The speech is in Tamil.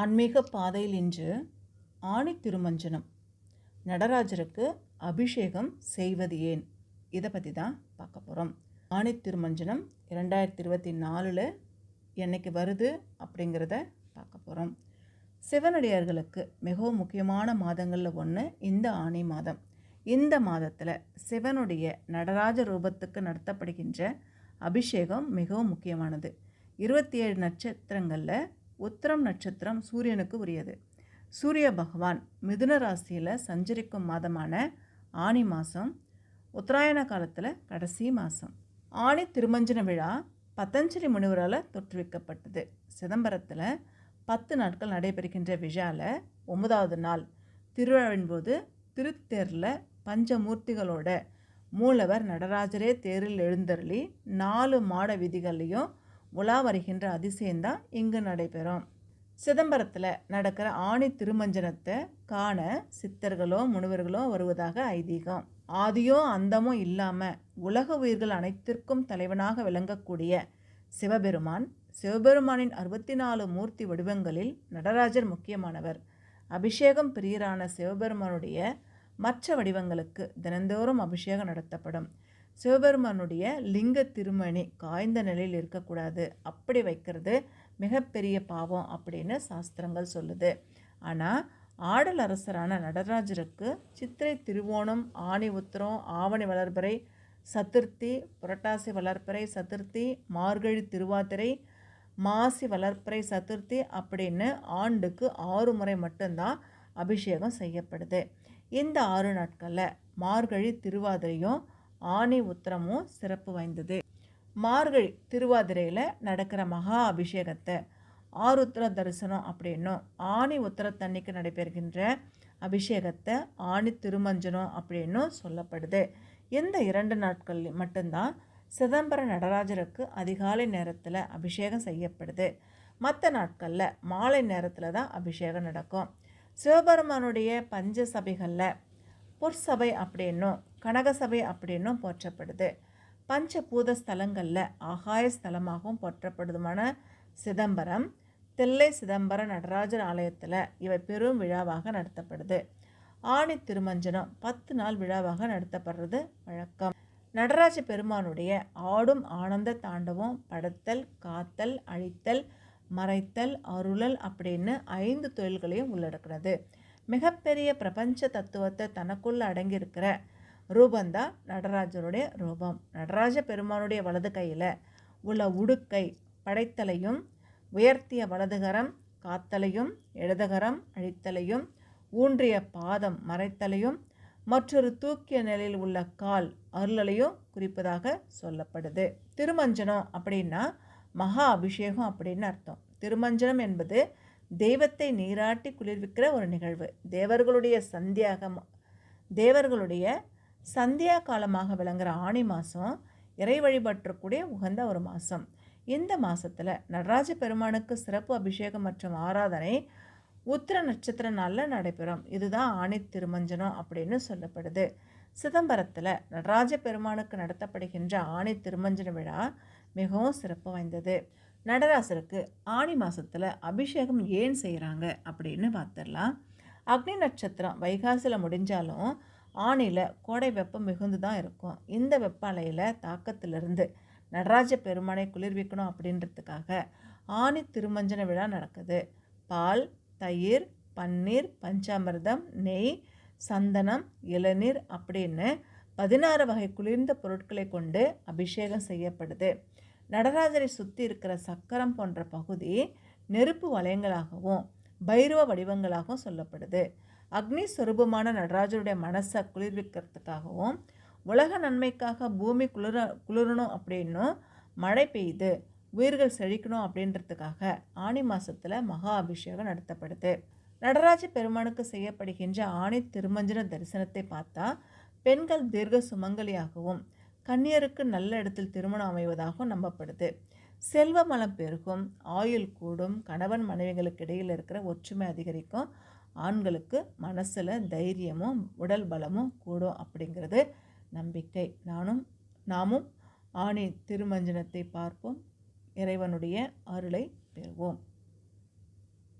ஆன்மீக பாதையில் இன்று ஆணி திருமஞ்சனம். நடராஜருக்கு அபிஷேகம் செய்வது ஏன்? இதை பற்றி தான் பார்க்க போகிறோம் ஆணி திருமஞ்சனம் இரண்டாயிரத்தி இருபத்தி நாலில் என்னைக்கு வருது அப்படிங்கிறத பார்க்க போகிறோம் சிவனடியார்களுக்கு மிகவும் முக்கியமான மாதங்களில் ஒன்று இந்த ஆணி மாதம். இந்த மாதத்தில் சிவனுடைய நடராஜ ரூபத்துக்கு நடத்தப்படுகின்ற அபிஷேகம் மிகவும் முக்கியமானது. இருபத்தி ஏழு நட்சத்திரங்களில் உத்திரம் நட்சத்திரம் சூரியனுக்கு உரியது. சூரிய பகவான் மிதுன ராசியில் சஞ்சரிக்கும் மாதமான ஆனி மாதம் உத்தராயண காலத்தில் கடைசி மாதம் ஆணி திருமஞ்சன விழா பத்தஞ்சலி முனிவரால் தொற்றுவிக்கப்பட்டது. சிதம்பரத்தில் பத்து நாட்கள் நடைபெறுகின்ற விழாவில் ஒன்பதாவது நாள் திருவிழாவின் போது திருத்தேரில் பஞ்சமூர்த்திகளோட மூலவர் நடராஜரே தேரில் எழுந்தருளி நாலு மாட விதிகள்லையும் உலா வருகின்ற அதிசயம்தான் இங்கு நடைபெறும். சிதம்பரத்தில் நடக்கிற ஆணி திருமஞ்சனத்தை காண சித்தர்களோ முனிவர்களோ வருவதாக ஐதீகம். ஆதியோ அந்தமோ இல்லாமல் உலக உயிர்கள் அனைத்திற்கும் தலைவனாக விளங்கக்கூடிய சிவபெருமான் சிவபெருமானின் அறுபத்தி நாலு மூர்த்தி வடிவங்களில் நடராஜர் முக்கியமானவர். அபிஷேகம் பிரியரான சிவபெருமானுடைய மற்ற வடிவங்களுக்கு தினந்தோறும் அபிஷேகம் நடத்தப்படும். சிவபெருமானுடைய லிங்க திருமணி காய்ந்த நிலையில் இருக்கக்கூடாது. அப்படி வைக்கிறது மிகப்பெரிய பாவம் அப்படின்னு சாஸ்திரங்கள் சொல்லுது. ஆனால் ஆடல் அரசரான நடராஜருக்கு சித்திரை திருவோணம் ஆணி உத்திரம் ஆவணி வளர்ப்பறை சதுர்த்தி புரட்டாசி வளர்ப்பறை சதுர்த்தி மார்கழி திருவாதிரை மாசி வளர்ப்பறை சதுர்த்தி அப்படின்னு ஆண்டுக்கு ஆறு முறை மட்டும்தான் அபிஷேகம் செய்யப்படுது. இந்த ஆறு நாட்களில் மார்கழி திருவாதிரையும் ஆணி உத்திரமும் சிறப்பு வாய்ந்தது. மார்கழி திருவாதிரையில் நடக்கிற மகா அபிஷேகத்தை ஆருத்ர தரிசனம் அப்படின்னும் ஆணி உத்திரத்தன்னைக்கு நடைபெறுகின்ற அபிஷேகத்தை ஆணி திருமஞ்சனம் அப்படின்னும் சொல்லப்படுது. இந்த இரண்டு நாட்கள் மட்டும்தான் சிதம்பர நடராஜருக்கு அதிகாலை நேரத்தில் அபிஷேகம் செய்யப்படுது. மற்ற நாட்களில் மாலை நேரத்தில் தான் அபிஷேகம் நடக்கும். சிவபெருமானுடைய பஞ்ச சபைகளில் பொற்சபை அப்படின்னும் கனகசபை அப்படின்னும் போற்றப்படுது. பஞ்சபூத ஸ்தலங்களில் ஆகாய ஸ்தலமாகவும் போற்றப்படுதுமான சிதம்பரம் தில்லை சிதம்பர நடராஜர் ஆலயத்தில் இவை பெரும் விழாவாக நடத்தப்படுது. ஆணி திருமஞ்சனம் பத்து நாள் விழாவாக நடத்தப்படுறது வழக்கம். நடராஜ பெருமானுடைய ஆடும் ஆனந்த தாண்டவம் படத்தல் காத்தல் அழித்தல் மறைத்தல் அருளல் அப்படின்னு ஐந்து தொழில்களையும் உள்ளடக்கிறது மிகப்பெரிய பிரபஞ்ச தத்துவத்தை தனக்குள்ளே அடங்கியிருக்கிற ரூபந்தான் நடராஜருடைய ரூபம். நடராஜ பெருமானுடைய வலது கையில் உள்ள உடுக்கை படைத்தலையும் உயர்த்திய வலதுகரம் காத்தலையும் இடதுகரம் அழித்தலையும் ஊன்றிய பாதம் மறைத்தலையும் மற்றொரு தூக்கிய நிலையில் உள்ள கால் அருளலையும் குறிப்பதாக சொல்லப்படுது. திருமஞ்சனம் அப்படின்னா மகா அபிஷேகம் அப்படின்னு அர்த்தம். திருமஞ்சனம் என்பது தெய்வத்தை நீராட்டி குளிர்விக்கிற ஒரு நிகழ்வு. தேவர்களுடைய சந்தியாகம் தேவர்களுடைய சந்தியா காலமாக விளங்குகிற ஆணி மாதம் இறை வழிபற்றக்கூடிய உகந்த ஒரு மாதம் இந்த மாதத்தில் நடராஜ பெருமானுக்கு சிறப்பு அபிஷேகம் மற்றும் ஆராதனை உத்திர நட்சத்திர நாளில் நடைபெறும். இதுதான் ஆணி திருமஞ்சனம் அப்படின்னு சொல்லப்படுது. சிதம்பரத்தில் நடராஜ பெருமானுக்கு நடத்தப்படுகின்ற ஆணி திருமஞ்சன விழா மிகவும் சிறப்பு வாய்ந்தது. நடராசருக்கு ஆணி மாதத்தில் அபிஷேகம் ஏன் செய்கிறாங்க அப்படின்னு பார்த்துடலாம் அக்னி நட்சத்திரம் வைகாசியில் முடிஞ்சாலும் ஆணியில் கோடை வெப்பம் மிகுந்து தான் இருக்கும். இந்த வெப்ப அலையில் தாக்கத்திலிருந்து நடராஜ பெருமானை குளிர்விக்கணும் அப்படின்றதுக்காக ஆணி திருமஞ்சன விழா நடக்குது. பால் தயிர் பன்னீர் பஞ்சாமிர்தம் நெய் சந்தனம் இளநீர் அப்படின்னு பதினாறு வகை குளிர்ந்த பொருட்களை கொண்டு அபிஷேகம் செய்யப்படுது. நடராஜரை சுற்றி இருக்கிற சக்கரம் போன்ற பகுதி நெருப்பு வளையங்களாகவும் பைரவ வடிவங்களாகவும் சொல்லப்படுது. அக்னி சொரூபமான நடராஜருடைய மனசை குளிர்விக்கிறதுக்காகவும் உலக நன்மைக்காக பூமி குளிர குளிரணும் அப்படின்னும் மழை பெய்யுது உயிர்கள் செழிக்கணும் அப்படின்றதுக்காக ஆணி மாதத்தில் மகா அபிஷேகம் நடத்தப்படுது. நடராஜ பெருமானுக்கு செய்யப்படுகின்ற ஆணி திருமஞ்சன தரிசனத்தை பார்த்தா பெண்கள் தீர்க்க சுமங்கலியாகவும் கன்னியருக்கு நல்ல இடத்தில் திருமணம் அமைவதாகவும் நம்பப்படுது. செல்வ மலம் பெருகும் ஆயுள் கூடும் கணவன் மனைவிகளுக்கு இடையில் இருக்கிற ஒற்றுமை அதிகரிக்கும் ஆண்களுக்கு மனசில் தைரியமும் உடல் பலமும் கூடும் அப்படிங்கிறது நம்பிக்கை. நானும் நாமும் ஆணி திருமஞ்சனத்தை பார்ப்போம். இறைவனுடைய அருளை பெறுவோம்.